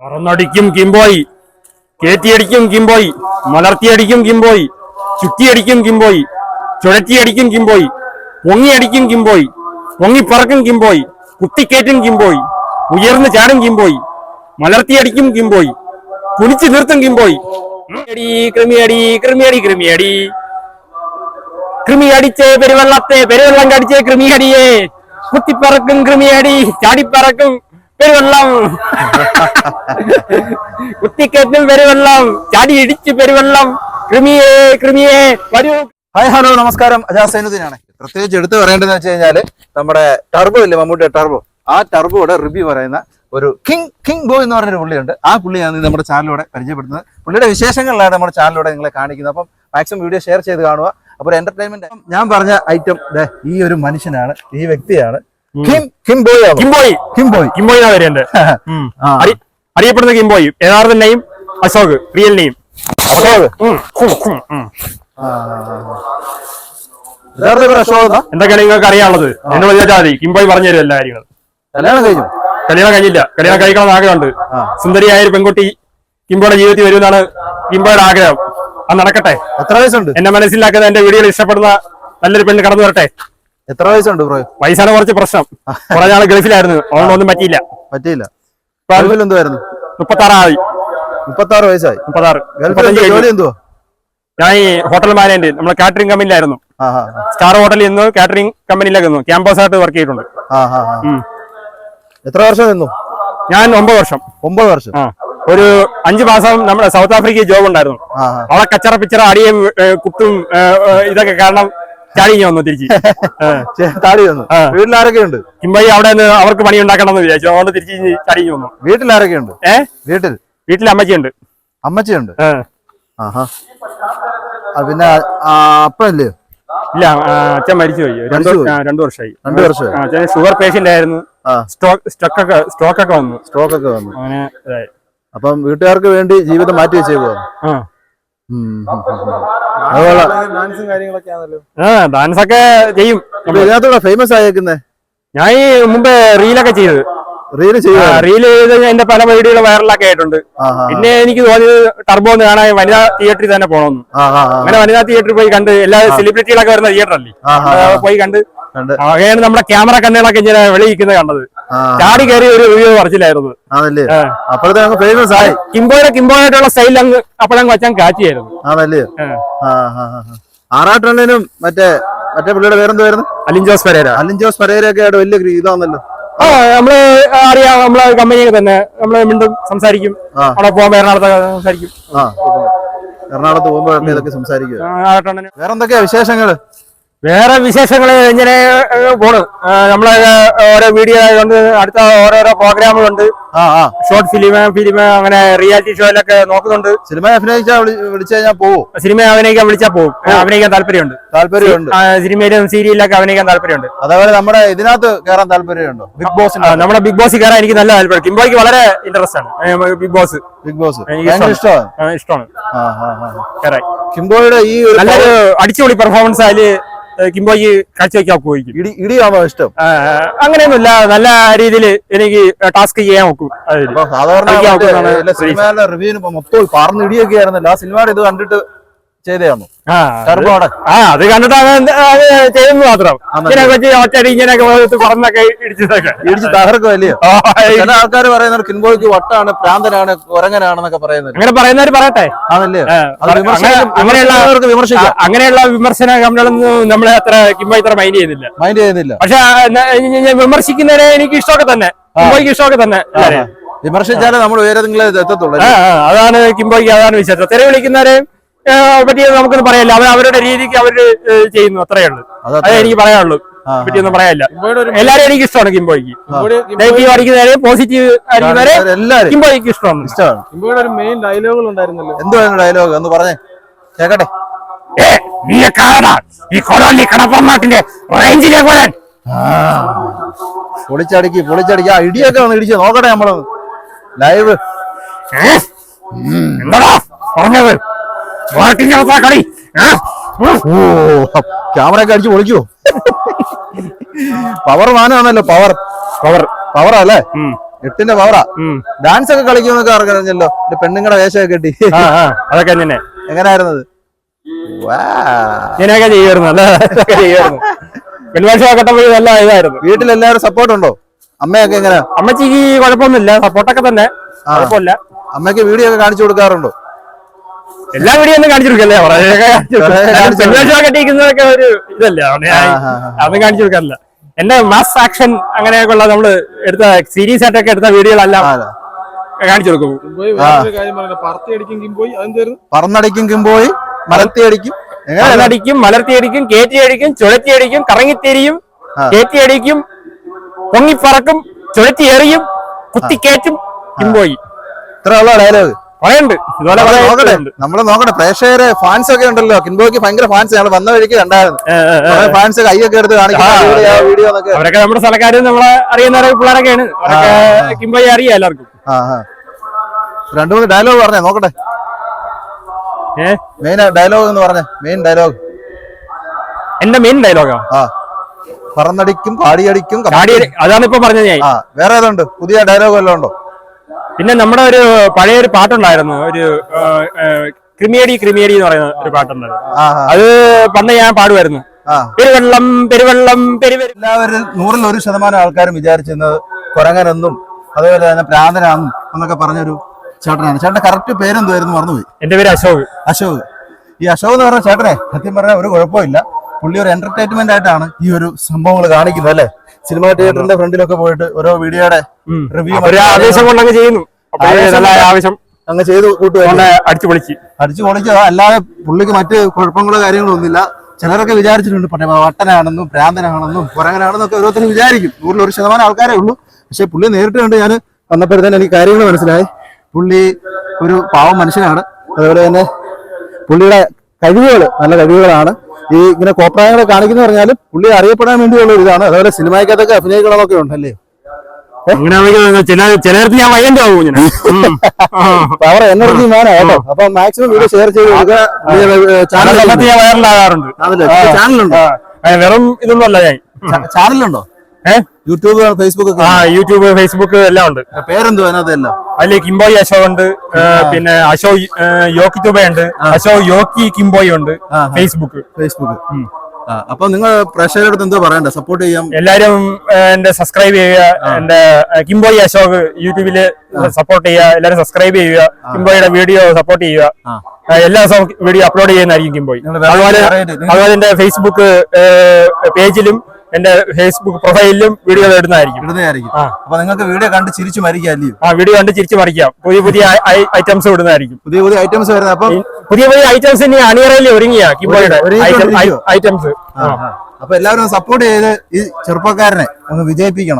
പറന്നടിക്കും കിംബോയി കേറ്റിയടിക്കും കിംബോയി മലർത്തിയടിക്കും കിംബോയി ചുറ്റിയടിക്കും കിംബോയി ചുഴറ്റിയടിക്കും കിംബോയി പൊങ്ങിയടിക്കും കിംബോയി പൊങ്ങിപ്പറക്കും കിംബോയി കുത്തിക്കേറ്റും കിംബോയി ഉയർന്നു ചാടും കിംബോയി മലർത്തിയടിക്കും കിംബോയി കുനിച്ചു നിർത്തും കിംബോയി. കൃമിയടി കൃമിയടി കൃമിയടി കൃമി പെരുവെള്ളത്തെ പെരുവെള്ളം കടിച്ചേ കൃമി അടിയേ കുത്തിപ്പറക്കും കൃമിയടി ചാടിപ്പറക്കും പെരുവെള്ളം. കുത്തിക്കേറ്റും പെരുവെള്ളം ചാടി ഇടിച്ച് പെരുവെള്ളം. കൃമിയേ കൃമിയേ വരൂ. ഹായ് ഹലോ നമസ്കാരം. അജാസ് സൈനുദ്ദീനാണ്. പ്രത്യേകിച്ച് എടുത്തു പറയേണ്ടതെന്ന് വെച്ച് കഴിഞ്ഞാൽ നമ്മുടെ ടർബോ ഇല്ലേ മമ്മൂട്ടിയുടെ ടർബോ? ആ ടർബോയുടെ റിവ്യൂ പറയുന്ന ഒരു കിങ് കിങ് ബോ എന്ന് പറഞ്ഞൊരു പുള്ളിയുണ്ട്. ആ പുള്ളിയാണ് നമ്മുടെ ചാനലിലൂടെ പരിചയപ്പെടുന്നത് പുള്ളിയുടെ വിശേഷങ്ങളിലാണ് നമ്മുടെ ചാനലിലൂടെ നിങ്ങളെ കാണിക്കുന്നത്. അപ്പം മാക്സിമം വീഡിയോ ഷെയർ ചെയ്ത് കാണുക. അപ്പോൾ ഒരു എന്റർടൈൻമെന്റ് ഞാൻ പറഞ്ഞ ഐറ്റം ഈ ഒരു മനുഷ്യനാണ് ഈ വ്യക്തിയാണ്. അറിയപ്പെടുന്ന കിംബോയി യഥാർത്ഥ name Ashok real name Ashok? എന്തൊക്കെയാണ് നിങ്ങൾക്ക് അറിയാനുള്ളത്? എന്നോട് ചോദിച്ചാൽ മതി. കിംബോയി പറഞ്ഞു തരും എല്ലാ കാര്യങ്ങളും. കല്യാണം കഴിഞ്ഞു? കല്യാണം കഴിഞ്ഞില്ല. കല്യാണം കഴിക്കണം ആഗ്രഹമുണ്ട്. സുന്ദരിയായ ഒരു പെൺകുട്ടി കിംബോയുടെ ജീവിതത്തിൽ വരുമെന്നാണ് കിംബോയുടെ ആഗ്രഹം. അത് നടക്കട്ടെ. എത്ര വയസ്സുണ്ട്? എന്നെ മനസ്സിലാക്കുന്ന എന്റെ വീഡിയോയിൽ ഇഷ്ടപ്പെടുന്ന നല്ലൊരു പെണ്ണ് കടന്നു വരട്ടെ. എത്ര വയസ്സുണ്ട് ബ്രോ? വയസ്സാണ് കുറച്ച് പ്രശ്നം. കുറെ നാൾ ഗൾഫിലായിരുന്നു. അതുകൊണ്ടൊന്നും പറ്റിയില്ല. പറ്റിയില്ല. എന്തുവായിരുന്നു? മുപ്പത്താറായി. മുപ്പത്താറ് വയസ്സായി. മുപ്പത്താറ്. ഗൾഫിൽ ജോലി എന്തുവാ ഞാൻ ഈ ഹോട്ടൽ മാനേജ് നമ്മളെ കാറ്ററിംഗ് കമ്പനിയിലായിരുന്നു ആ ആ സ്റ്റാർ ഹോട്ടലിൽ നിന്ന് കാറ്ററിംഗ് കമ്പനിയിലേക്ക് നിന്നു ക്യാമ്പസ് ആയിട്ട് വർക്ക് ചെയ്തിട്ടുണ്ട്. ആ ആ ആ. എത്ര വർഷം നിന്നു? ഞാൻ ഒമ്പത് വർഷം. ഒമ്പത് വർഷം. ആ. ഒരു അഞ്ചു മാസം നമ്മുടെ സൗത്ത് ആഫ്രിക്കയിൽ ജോബ് ഉണ്ടായിരുന്നു. അവിടെ കച്ചറ പിച്ചറ അടിയും കുത്തും ഇതൊക്കെ കാരണം ചാടിഞ്ഞു വന്നു തിരിച്ച്. ഏ. ചെ- താടി വന്നു. ആരൊക്കെയുണ്ട് കിംബൈ അവിടെ നിന്ന് അവർക്ക് പണി ഉണ്ടാക്കണമെന്ന് വിചാരിച്ചു. അതുകൊണ്ട് തിരിച്ച് ചാടിഞ്ഞു വന്നു. വീട്ടിൽ ആരൊക്കെയുണ്ട് ഏ? വീട്ടിൽ? വീട്ടിൽ അമ്മച്ചിയുണ്ട്. അമ്മച്ചിയുണ്ട്? പിന്നെ അപ്പല്ലേ ഇല്ല അച്ഛൻ മരിച്ചുപോയി. രണ്ടു വർഷമായി. രണ്ടു വർഷമായി? അച്ഛൻ ഷുഗർ പേഷ്യന്റ് ആയിരുന്നു. സ്ട്രോക്ക് സ്റ്റോക്ക് സ്റ്റോക്ക് ഒക്കെ സ്റ്റോക്ക് ഒക്കെ വന്നു. സ്ട്രോക്ക് ഒക്കെ വന്നു. അങ്ങനെ ഇതായി. അപ്പം വീട്ടുകാർക്ക് വേണ്ടി ജീവിതം മാറ്റി വെച്ചേക്കോ ആ. ഡാൻസും കാര്യങ്ങളൊക്കെ ആണല്ലോ. ആ ഡാൻസ് ഒക്കെ ചെയ്യും ഇതിനകത്തൂടെ ഫേമസ് ആയേക്കുന്നേ? ഞാൻ ഈ മുമ്പ് റീലൊക്കെ ചെയ്തത്. റീൽ ചെയ്യുക റീൽ ചെയ്ത് എന്റെ പല വീഡിയോകൾ വൈറലൊക്കെ ആയിട്ടുണ്ട്. പിന്നെ എനിക്ക് തോന്നിയത് ടർബോ ഒന്ന് കാണാൻ വനിതാ തിയേറ്ററിൽ തന്നെ പോകണമെന്ന് അങ്ങനെ വനിതാ തിയേറ്ററിൽ പോയി കണ്ട് എല്ലാ സെലിബ്രിറ്റികളൊക്കെ വരുന്ന തിയേറ്റർ അല്ലേ? പോയി കണ്ട് അങ്ങനെയാണ് നമ്മുടെ ക്യാമറ കണ്ണുകളൊക്കെ ഇങ്ങനെ വെളിയിക്കുന്നത് കണ്ടത്. ചാടി കയറി ഒരു വീഡിയോ പറിച്ചില്ലായിരുന്നു ഫേമസ് ആയി. കിംബോയുടെ കിംബോയായിട്ടുള്ള സ്റ്റൈൽ അങ്ങ് അപ്പോഴങ്ങ് വച്ചാൻ കാച്ചിയായിരുന്നു. ആണല്ലേ. ആറാട്ടണ്ണനും മറ്റേ മറ്റേ പുള്ളിയുടെ പേരെന്തുവായിരുന്നു അലിൻ ജോസ് പെരേര. അലിൻ ജോസ് പരേരൊക്കെ ആയിട്ട് വലിയ ഇതാണല്ലോ ആ നമ്മൾ അറിയാം നമ്മളെ കമ്പനിയൊക്കെ തന്നെ. നമ്മൾ വീണ്ടും സംസാരിക്കും. അവിടെ പോകുമ്പോ എറണാകുളത്ത് സംസാരിക്കും. ആ. എറണാകുളത്ത് പോകുമ്പോഴൊക്കെ സംസാരിക്കും വേറെന്തൊക്കെയാ വിശേഷങ്ങൾ? വേറെ വിശേഷങ്ങൾ ഇങ്ങനെ പോണ്. നമ്മളെ ഓരോ വീഡിയോ ആയതുകൊണ്ട് അടുത്ത ഓരോരോ പ്രോഗ്രാമുകളുണ്ട്. ഷോർട്ട് ഫിലിം ഫിലിം അങ്ങനെ റിയാലിറ്റി ഷോയിലൊക്കെ നോക്കുന്നുണ്ട്. സിനിമ അഭിനയിച്ചാൽ വിളി വിളിച്ചു കഴിഞ്ഞാൽ പോകും സിനിമ അഭിനയിക്കാൻ വിളിച്ചാൽ പോകും അഭിനയിക്കാൻ താല്പര്യമുണ്ട്. താല്പര്യമുണ്ട്. സിനിമയിലും സീരിയലിലൊക്കെ അഭിനയിക്കാൻ താല്പര്യമുണ്ട്. അതേപോലെ നമ്മുടെ ഇതിനകത്ത് കയറാൻ താല്പര്യമുണ്ടോ? ബിഗ് ബോസ് നമ്മുടെ ബിഗ് ബോസ് കയറാൻ എനിക്ക് നല്ല താല്പര്യം. കിംബോയ്ക്ക് വളരെ ഇൻട്രസ്റ്റ് ആണ്. ബിഗ് ബോസ് ബിഗ് ബോസ് ഇഷ്ടമാണ്. ഇഷ്ടമാണ്. കിംബോയുടെ ഈ നല്ലൊരു അടിച്ചുപൊളി പെർഫോമൻസ് അതിൽ കിംബോയ്ക്ക് കാഴ്ചവെക്കാൻ ഇടി ഇടിയാണോ ഇഷ്ടം? അങ്ങനെയൊന്നുമില്ല. നല്ല രീതിയിൽ എനിക്ക് ടാസ്ക് ചെയ്യാൻ നോക്കും. സാധാരണ റിവ്യൂ റിവ്യൂവിന് മൊത്തം പറന്ന് ഇടിയൊക്കെ ആയിരുന്നല്ലോ ആ സിനിമയുടെ ഇത് കണ്ടിട്ട് ചെയ്തതാണോ? ആ, ടർബോടെ ആ അത് കണ്ടിട്ട് അത് എന്ത് അത് ചെയ്യുന്നു മാത്രം. ആണല്ലേ? ഇങ്ങനെ വെച്ച് ഒറ്റടി ഇങ്ങനെയൊക്കെ മുഖത്ത് പറന്നൊക്കെ ഇടിച്ചതൊക്കെ. ഇടിച്ച് ചില ആൾക്കാർ പറയുന്നത് കിൻബോയ്ക്ക് വട്ടാണ് പ്രാന്തനാണ് കുരങ്ങനാണെന്നൊക്കെ പറയുന്നത്. അങ്ങനെ പറയുന്നവര് പറയട്ടെ. ആണല്ലേ? വിമർശിക്കാം. അങ്ങനെയുള്ള വിമർശന കമ്പനികളൊന്നും നമ്മളെ അത്ര കിംബോയ് ഇത്ര മൈൻഡ് ചെയ്യുന്നില്ല. മൈൻഡ് ചെയ്യുന്നില്ല. പക്ഷെ വിമർശിക്കുന്നതിനെ എനിക്ക് ഇഷ്ടമൊക്കെ തന്നെ. കിംബോയ്ക്ക് ഇഷ്ടമൊക്കെ തന്നെ. വിമർശിച്ചാലേ നമ്മൾ ഉയരങ്ങളെ എത്തത്തുള്ളൂ അതാണ് കിംബോയ്ക്ക് അതാണ് വിശേഷം തെരെ വിളിക്കുന്നവരെ ആ, പറ്റി നമുക്കൊന്നും പറയാനില്ല അവർ അവരുടെ രീതിക്ക് അവർ ഏ, ചെയ്യുന്നു. അത്രയേ ഉള്ളൂ. അത് എനിക്ക് പറയാനുള്ളൂ. പറ്റിയൊന്നും പറയാനില്ല. എല്ലാരും എനിക്ക് ഇഷ്ടമാണ് കിംബോയ്ക്ക്. നെഗറ്റീവ് അടിക്കുന്നവരെ പോസിറ്റീവ് അടിക്കുന്നവരെ കിംബോയ്ക്ക് ഇഷ്ടമാണ്. ഇഷ്ടമാണ്. കിംബോയുടെ ഒരു മെയിൻ ഡയലോഗുകൾ ഉണ്ടായിരുന്നല്ലോ. എന്തുവായിരുന്നു ഡയലോഗ് ഒന്ന് പറഞ്ഞേ. കേക്കട്ടെ. നീ കാണാ ഈ കൊളോലി കടപ്പമാട്ടിന്റെ റേഞ്ചിലേക്ക് വരാൻ. പൊളിച്ചടിക്ക് പൊളിച്ചടിക്ക്. ആ ഇടിയൊക്കെ ഒന്ന് ഇടിച്ച് നോക്കട്ടെ നമ്മൾ. ലൈവ് ഏ? എന്താടാ? പറഞ്ഞത്? ക്യാമറ ഒക്കെ അടിച്ച് പൊളിക്കോ. പവർ മാനാണല്ലോ പവർ പവർ പവറാ അല്ലേ? എട്ടിന്റെ പവറാ ഡാൻസ് ഒക്കെ കളിക്കുമെന്നൊക്കെ അറിഞ്ഞല്ലോ. എന്റെ പെണ്ണുങ്ങളുടെ വേഷമൊക്കെ കെട്ടി. അതൊക്കെ തന്നെ. എങ്ങനായിരുന്നത്. ഞാനൊക്കെ ചെയ്യുമായിരുന്നു. അല്ലേ ചെയ്യുമായിരുന്നു. പെൺവാഴ്ച നല്ല ഇതായിരുന്നു. വീട്ടിലെല്ലാവരും സപ്പോർട്ട് ഉണ്ടോ? അമ്മയൊക്കെ എങ്ങനെയാ? അമ്മച്ചിക്ക് കുഴപ്പമൊന്നുമില്ല. സപ്പോർട്ടൊക്കെ തന്നെ. കുഴപ്പമില്ല. അമ്മയ്ക്ക് വീഡിയോ ഒക്കെ കാണിച്ചു കൊടുക്കാറുണ്ടോ? എല്ലാ വീഡിയോ ഒന്നും കാണിച്ചിരിക്കല്ലേ പെൺവാഴ്ച കെട്ടിയിരിക്കുന്നതൊക്കെ ഒരു ഇതല്ലേ അതൊന്നും കാണിച്ചു കൊടുക്കാറില്ല എന്റെ മാസ് ആക്ഷൻ അങ്ങനെയൊക്കെ ഉള്ള നമ്മൾ എടുത്ത സീരീസ് ആയിട്ടൊക്കെ എടുത്ത വീഡിയോകളെല്ലാം കാണിച്ചു കൊടുക്കും കിംബോയ് കാര്യം പറയുന്നത് പറത്തി അടിക്കും കിംബോയ് പറന്നടിക്കും മലത്തി അടിക്കും എങ്ങനെ അടിക്കും കറങ്ങിത്തിരിയും ആ. കയറ്റിയടിക്കും പൊങ്ങിപ്പറക്കും ചുഴറ്റി എറിയും കുത്തിക്കേറ്റും കിംബോയി ഇത്ര ഡയലോഗ് നമ്മൾ നോക്കട്ടെ പ്രേക്ഷകര് ഫാൻസ് ഒക്കെ ഉണ്ടല്ലോ. കിൻബോയ്ക്ക് ഭയങ്കര ഫാൻസ് ഞങ്ങൾ വന്ന വഴിക്ക് കണ്ടായിരുന്നു. ഫാൻസ് കൈയൊക്കെ എടുത്ത് അവരൊക്കെ നമ്മുടെ സ്ഥലക്കാര് നമ്മളെ അറിയുന്ന പിള്ളേരൊക്കെയാണ്. കിംബോയെ അറിയാം എല്ലാവർക്കും. രണ്ടു മൂന്ന് ഡയലോഗ് പറഞ്ഞേ നോക്കട്ടെ. മെയിൻ ഡയലോഗ് എന്ന് പറഞ്ഞേ. മെയിൻ ഡയലോഗ് എന്റെ മെയിൻ ഡയലോഗാ ആ? പറന്നടിക്കും പാടിയടിക്കും അതാണ് ഇപ്പൊ പറഞ്ഞത് ഞാൻ. വേറെ ഏതുണ്ട്? പുതിയ ഡയലോഗ് വല്ലതും ഉണ്ടോ? പിന്നെ നമ്മുടെ ഒരു പഴയ ഒരു പാട്ടുണ്ടായിരുന്നു ഒരു ക്രിമിയടി ക്രിമിയടി എന്ന് പറയുന്ന ഒരു പാട്ടുണ്ടായിരുന്നു അത് പണ്ട് ഞാൻ പാടുമായിരുന്നു. പെരുവെള്ളം പെരുവെള്ളം പെരുവെള്ളം എല്ലാവരും നൂറിൽ ഒരു ശതമാനം ആൾക്കാരും വിചാരിച്ചിരുന്നത് കുരങ്ങനെന്നും അതുപോലെ തന്നെ പ്രാന്തനാന്നും എന്നൊക്കെ പറഞ്ഞൊരു ചേട്ടനാണ്. ചേട്ടന്റെ കറക്റ്റ് പേരെന്തുമായിരുന്നു മറന്നുപോയി? എന്റെ പേര് അശോക്. അശോക്. ഈ അശോക് എന്ന് പറഞ്ഞ ചേട്ടനെ സത്യം പറഞ്ഞാൽ ഒരു കുഴപ്പമില്ല. പുള്ളി ഒരു എന്റർടൈൻമെന്റ് ആയിട്ടാണ് ഈ ഒരു സംഭവങ്ങൾ കാണിക്കുന്നത് അല്ലേ? സിനിമാ തിയേറ്ററിന്റെ ഫ്രണ്ടിലൊക്കെ പോയിട്ട് ഓരോ വീഡിയോയുടെ റിവ്യൂ ആവേശം കൊണ്ടങ്ങ് ചെയ്യുന്നു. ആവേശം അങ്ങ് ചെയ്ത് കൂട്ടുക കൊണ്ട് അടിച്ചു പൊളിച്ച്. അടിച്ചു പൊളിച്ചത് അല്ലാതെ പുള്ളിക്ക് മറ്റ് കുഴപ്പങ്ങളോ കാര്യങ്ങളോ ഒന്നുമില്ല. ചിലരൊക്കെ വിചാരിച്ചിട്ടുണ്ട് പക്ഷേ വട്ടനാണെന്നും ഭ്രാന്തനാണെന്നും പുറകനാണെന്നൊക്കെ ഓരോരുത്തരും വിചാരിക്കും. നൂറിൽ ഒരു ശതമാനം ആൾക്കാരേ ഉള്ളൂ. പക്ഷെ പുള്ളി നേരിട്ട് കണ്ട് ഞാൻ വന്നപ്പോഴത്തേന് എനിക്ക് കാര്യങ്ങൾ മനസ്സിലായി. പുള്ളി ഒരു പാവം മനുഷ്യനാണ്. അതുപോലെ തന്നെ പുള്ളിയുടെ കഴിവുകൾ നല്ല കഴിവുകളാണ്. ഈ ഇങ്ങനെ കോപ്രായങ്ങളെ കാണിക്കുന്ന പറഞ്ഞാൽ പുള്ളി അറിയപ്പെടാൻ വേണ്ടിയുള്ള ഇതാണ്. അതേപോലെ സിനിമയ്ക്കകത്തൊക്കെ അഭിനയിക്കണമൊക്കെ ഉണ്ടല്ലേ? അങ്ങനെ ആണെങ്കിൽ ചില ചിലയിടത്ത് ഞാൻ വയ്യന്റെ ആവും ഇങ്ങനെ. പവർ എനർജി വേണം കേട്ടോ. അപ്പൊ മാക്സിമം വീഡിയോ ഷെയർ ചെയ്ത് ചാനൽ ഞാൻ വൈറലാകാറുണ്ട് ചാനലുണ്ടോ വെറും ഇതൊന്നും അല്ല ഞാൻ ചാനലുണ്ടോ യൂട്യൂബ് ഫേസ്ബുക്ക് ആ യൂട്യൂബ് ഫേസ്ബുക്ക് എല്ലാം ഉണ്ട്. പേരെന്തോ അതിനകത്തെല്ലാം അതിൽ കിംബോയ് അശോക് ഉണ്ട്. പിന്നെ അശോക് യോക്കി തുബ ഉണ്ട്. അശോക് യോക്കി കിംബോയ് ഉണ്ട്. ഫേസ്ബുക്ക് ഫേസ്ബുക്ക് അപ്പൊ നിങ്ങൾ പ്രേക്ഷകരുടെ എന്തോ പറയണ്ട? സപ്പോർട്ട് ചെയ്യാം. എല്ലാരും എന്റെ സബ്സ്ക്രൈബ് ചെയ്യുക. എന്റെ കിംബോയ് അശോക് യൂട്യൂബിൽ സപ്പോർട്ട് ചെയ്യുക. എല്ലാരും സബ്സ്ക്രൈബ് ചെയ്യുക. കിംബോയുടെ വീഡിയോ സപ്പോർട്ട് ചെയ്യുക. എല്ലാ ദിവസവും വീഡിയോ അപ്ലോഡ് ചെയ്യുന്നതായിരിക്കും കിംബോയ്. അതുപോലെ അതുപോലെ എന്റെ ഫേസ്ബുക്ക് പേജിലും എന്റെ ഫേസ്ബുക്ക് പ്രൊഫൈലിലും വീഡിയോ ഇടുന്നതായിരിക്കും. ഇടുന്നതായിരിക്കും. അപ്പൊ നിങ്ങൾക്ക് വീഡിയോ കണ്ട് ചിരിച്ചു മരിക്കാം ആ വീഡിയോ കണ്ട് ചിരിച്ചു മറിക്കാം പുതിയ പുതിയ ഐറ്റംസ് ഇടുന്നതായിരിക്കും. പുതിയ പുതിയ ഐറ്റംസ് വരുന്നത്. അപ്പൊ പുതിയ പുതിയ ഐറ്റംസ് ഇനി അണിയറയിൽ ഒരുങ്ങിയ കീബോർഡ് ഐറ്റംസ് അപ്പൊ എല്ലാവരും സപ്പോർട്ട് ചെയ്ത് ഈ ചെറുപ്പക്കാരനെ ഒന്ന് വിജയിപ്പിക്കണം.